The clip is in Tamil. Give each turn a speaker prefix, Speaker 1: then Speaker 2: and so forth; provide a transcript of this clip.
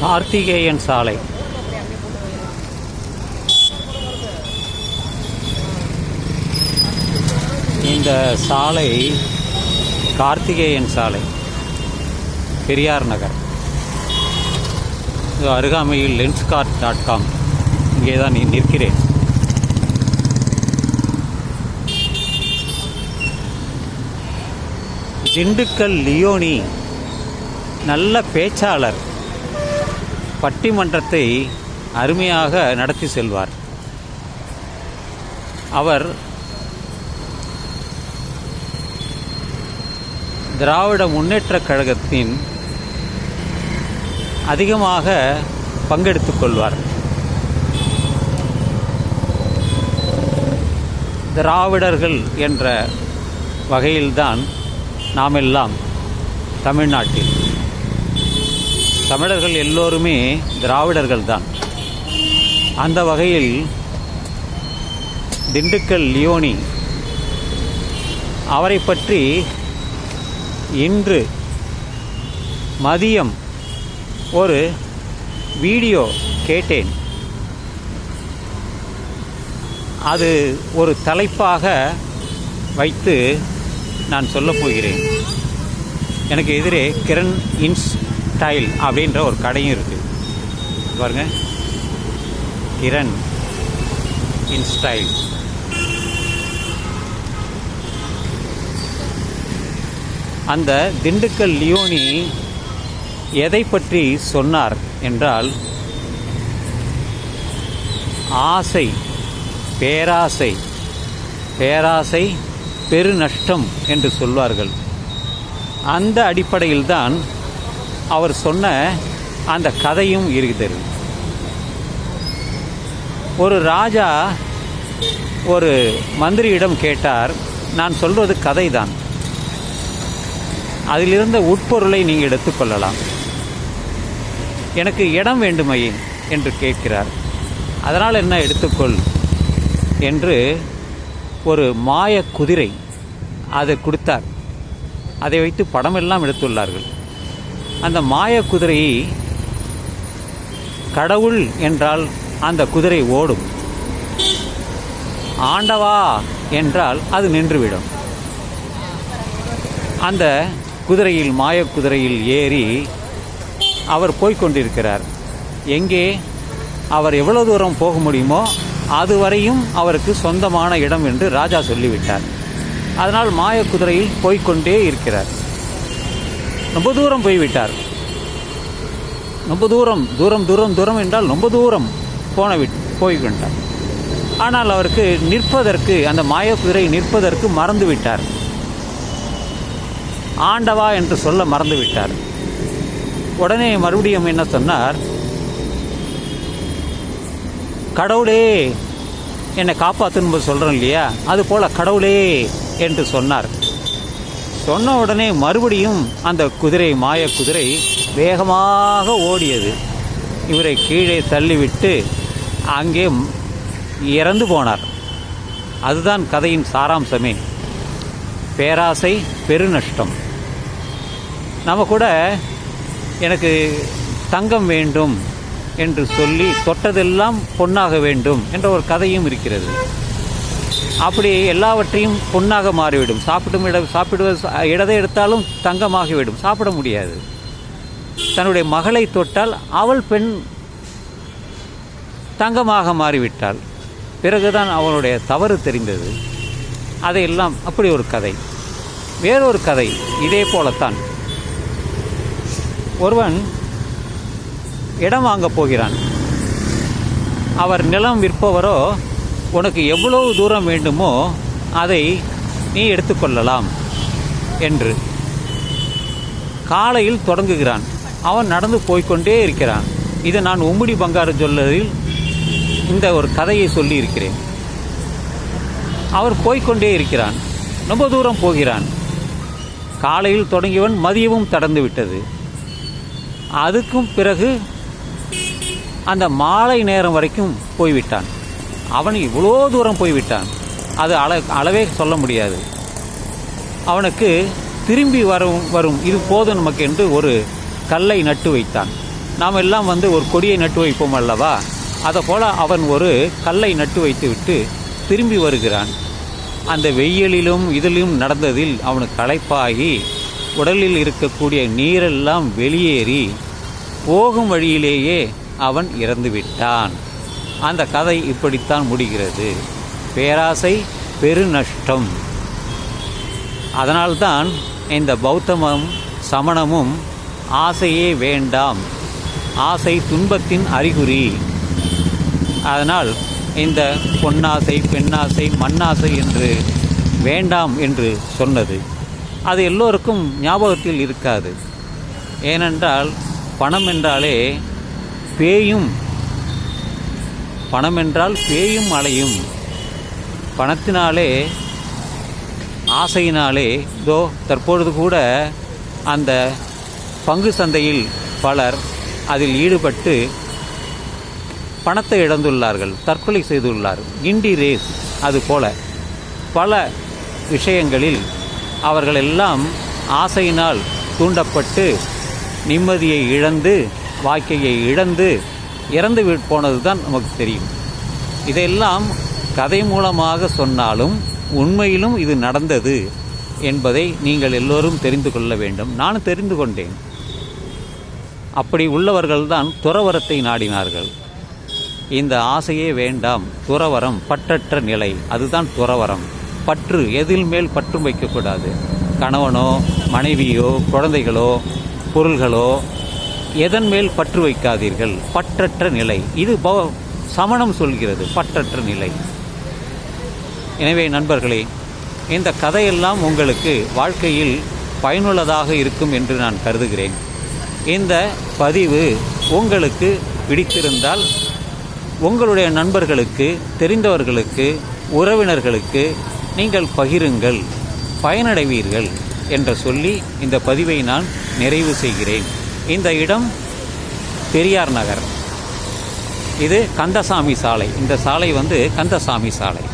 Speaker 1: கார்த்திகேயன் சாலை. இந்த சாலை கார்த்திகேயன் சாலை பெரியார் நகர். இது அருகாமையில் லென்ஸ்கார்ட் டாட் காம் இங்கே தான் நீ நிற்கிறேன். திண்டுக்கல் லியோனி நல்ல பேச்சாளர். பட்டிமன்றத்தை அருமையாக நடத்தி செல்வார். அவர் திராவிட முன்னேற்றக் கழகத்தின் அதிகமாக பங்கெடுத்துக் கொள்வார். திராவிடர்கள் என்ற வகையில்தான் நாமெல்லாம் தமிழ்நாட்டில். தமிழர்கள் எல்லோருமே திராவிடர்கள் தான் அந்த வகையில் திண்டுக்கல் லியோனி அவரை பற்றி இன்று மதியம் ஒரு வீடியோ கேட்டேன். அது ஒரு தலைப்பாக வைத்து நான் சொல்லப் போகிறேன். எனக்கு எதிரே கிரண் இன்ஸ் ஸ்டைல் அப்படின்ற ஒரு கடையும் இருக்குது பாருங்க. கிரண் இன் ஸ்டைல் அந்த திண்டுக்கல் லியோனி எதை பற்றி சொன்னார் என்றால் ஆசை பேராசை பேராசை பெருநஷ்டம் என்று சொல்வார்கள். அந்த அடிப்படையில்தான் அவர் சொன்ன அந்த கதையும் இருக்குது ஒரு ராஜா ஒரு மந்திரியிடம் கேட்டார் நான் சொல்வது கதை தான் அதிலிருந்த உட்பொருளை நீங்கள் எடுத்துக்கொள்ளலாம் எனக்கு இடம் வேண்டுமையே என்று கேட்கிறார். அதனால் என்ன எடுத்துக்கொள் என்று ஒரு மாய குதிரை அதை கொடுத்தார். அதை வைத்து படமெல்லாம் எடுத்துள்ளார்கள். அந்த மாய குதிரையை கடவுள் என்றால் அந்த குதிரை ஓடும். ஆண்டவா என்றால் அது நின்றுவிடும். அந்த குதிரையில் மாய குதிரையில் ஏறி அவர் போய்கொண்டிருக்கிறார் எங்கே? அவர் எவ்வளோ தூரம் போக முடியுமோ அதுவரையும் அவருக்கு சொந்தமான இடம் என்று ராஜா சொல்லிவிட்டார். அதனால் மாயக் குதிரையில் போய்க்கொண்டே இருக்கிறார். ரொம்ப தூரம் போய்விட்டார் ரொம்ப தூரம் தூரம் தூரம் தூரம் என்றால் ரொம்ப தூரம் போன விட் போய்விட்டார் ஆனால் அவருக்கு நிற்பதற்கு அந்த மாயக் குதிரை நிற்பதற்கு மறந்து விட்டார். ஆண்டவா என்று சொல்ல மறந்து விட்டார். உடனே மறுபடியும் என்ன சொன்னார்? கடவுளே என்னை காப்பாற்றுன்னு சொல்கிறோம் இல்லையா? அதுபோல் கடவுளே என்று சொன்னார். சொன்ன உடனே மறுபடியும் அந்த குதிரை மாய குதிரை வேகமாக ஓடியது. இவரை கீழே தள்ளிவிட்டு அங்கே இறந்து போனார். அதுதான் கதையின் சாராம்சமே. பேராசை பெருநஷ்டம். நம்ம கூட எனக்கு தங்கம் வேண்டும் என்று சொல்லி தொட்டதெல்லாம் பொன்னாக வேண்டும் என்ற ஒரு கதையும் இருக்கிறது. அப்படி எல்லாவற்றையும் பொன்னாக மாறிவிடும். சாப்பிடும் இட சாப்பிடுவது இடதை எடுத்தாலும் தங்கமாகிவிடும். சாப்பிட முடியாது. தன்னுடைய மகளை தொட்டால் அவள் பெண் தங்கமாக மாறிவிட்டாள். பிறகுதான் அவனுடைய தவறு தெரிந்தது. அதையெல்லாம் அப்படி ஒரு கதை. வேறொரு கதை இதே போலத்தான். ஒருவன் இடம் வாங்கப் போகிறான். அவர் நிலம் விற்பவரோ உனக்கு எவ்வளவு தூரம் வேண்டுமோ அதை நீ எடுத்துக்கொள்ளலாம் என்று காலையில் தொடங்குகிறான். அவன் நடந்து போய்க்கொண்டே இருக்கிறான். இதை நான் உம்முடி பங்காரு சொல்லதில் இந்த ஒரு கதையை சொல்லி இருக்கிறேன் அவர் போய்க்கொண்டே இருக்கிறான். ரொம்ப தூரம் போகிறான். காலையில் தொடங்கியவன் மதியமும் தடந்து விட்டது. அதுக்கும் பிறகு அந்த மாலை நேரம் வரைக்கும் போய்விட்டான். அவன் இவ்வளோ தூரம் போய்விட்டான். அது அள அளவே சொல்ல முடியாது. அவனுக்கு திரும்பி வரும் வரும். இது போதும் நமக்கு என்று ஒரு கல்லை நட்டு வைத்தான். நாம் எல்லாம் வந்து ஒரு கொடியை நட்டு வைப்போம் அல்லவா? அதை போல் அவன் ஒரு கல்லை நட்டு வைத்துவிட்டு திரும்பி வருகிறான். அந்த வெயிலிலும் இதிலும் நடந்ததில் அவனுக்கு களைப்பாகி உடலில் இருக்கக்கூடிய நீரெல்லாம் வெளியேறி போகும் வழியிலேயே அவன் இறந்து விட்டான் அந்த கதை இப்படித்தான் முடிகிறது. பேராசை பெருநஷ்டம். அதனால்தான் இந்த பௌத்தமும் சமணமும் ஆசையே வேண்டாம். ஆசை துன்பத்தின் அறிகுறி. அதனால் இந்த பொன்னாசை பெண்ணாசை மண்ணாசை என்று வேண்டாம் என்று சொன்னது. அது எல்லோருக்கும் ஞாபகத்தில் இருக்காது. ஏனென்றால் பணம் என்றாலே பேயும் பணம் என்றால் பேயும் அலையும். பணத்தினாலே ஆசையினாலே இதோ தற்பொழுது கூட அந்த பங்கு சந்தையில் பலர் அதில் ஈடுபட்டு பணத்தை இழந்துள்ளார்கள் தற்கொலை செய்துள்ளார் கிண்டி ரேஸ் அதுபோல பல விஷயங்களில் அவர்கள் எல்லாம் ஆசையினால் தூண்டப்பட்டு நிம்மதியை இழந்து வாழ்க்கையை இழந்து இறந்து போனது தான் நமக்கு தெரியும். இதையெல்லாம் கதை மூலமாக சொன்னாலும் உண்மையிலும் இது நடந்தது என்பதை நீங்கள் எல்லோரும் தெரிந்து கொள்ள வேண்டும். நான் தெரிந்து கொண்டேன். அப்படி உள்ளவர்கள்தான் துறவரத்தை நாடினார்கள். இந்த ஆசையே வேண்டாம். துறவரம் பற்றற்ற நிலை. அதுதான் துறவரம். பற்று எதில் மேல் பற்றும் வைக்கக்கூடாது. கணவனோ மனைவியோ குழந்தைகளோ பொருள்களோ எதன் மேல் பற்று வைக்காதீர்கள்? பற்றற்ற நிலை. இது ப சமணம் சொல்கிறது பற்றற்ற நிலை. எனவே நண்பர்களே இந்த கதையெல்லாம் உங்களுக்கு வாழ்க்கையில் பயனுள்ளதாக இருக்கும் என்று நான் கருதுகிறேன். இந்த பதிவு உங்களுக்கு பிடித்திருந்தால் உங்களுடைய நண்பர்களுக்கு தெரிந்தவர்களுக்கு உறவினர்களுக்கு நீங்கள் பகிருங்கள் பயனடைவீர்கள் என்று சொல்லி இந்த பதிவை நான் நிறைவு செய்கிறேன். இந்த இடம் பெரியார் நகர். இது கந்தசாமி சாலை. இந்த சாலை வந்து கந்தசாமி சாலை.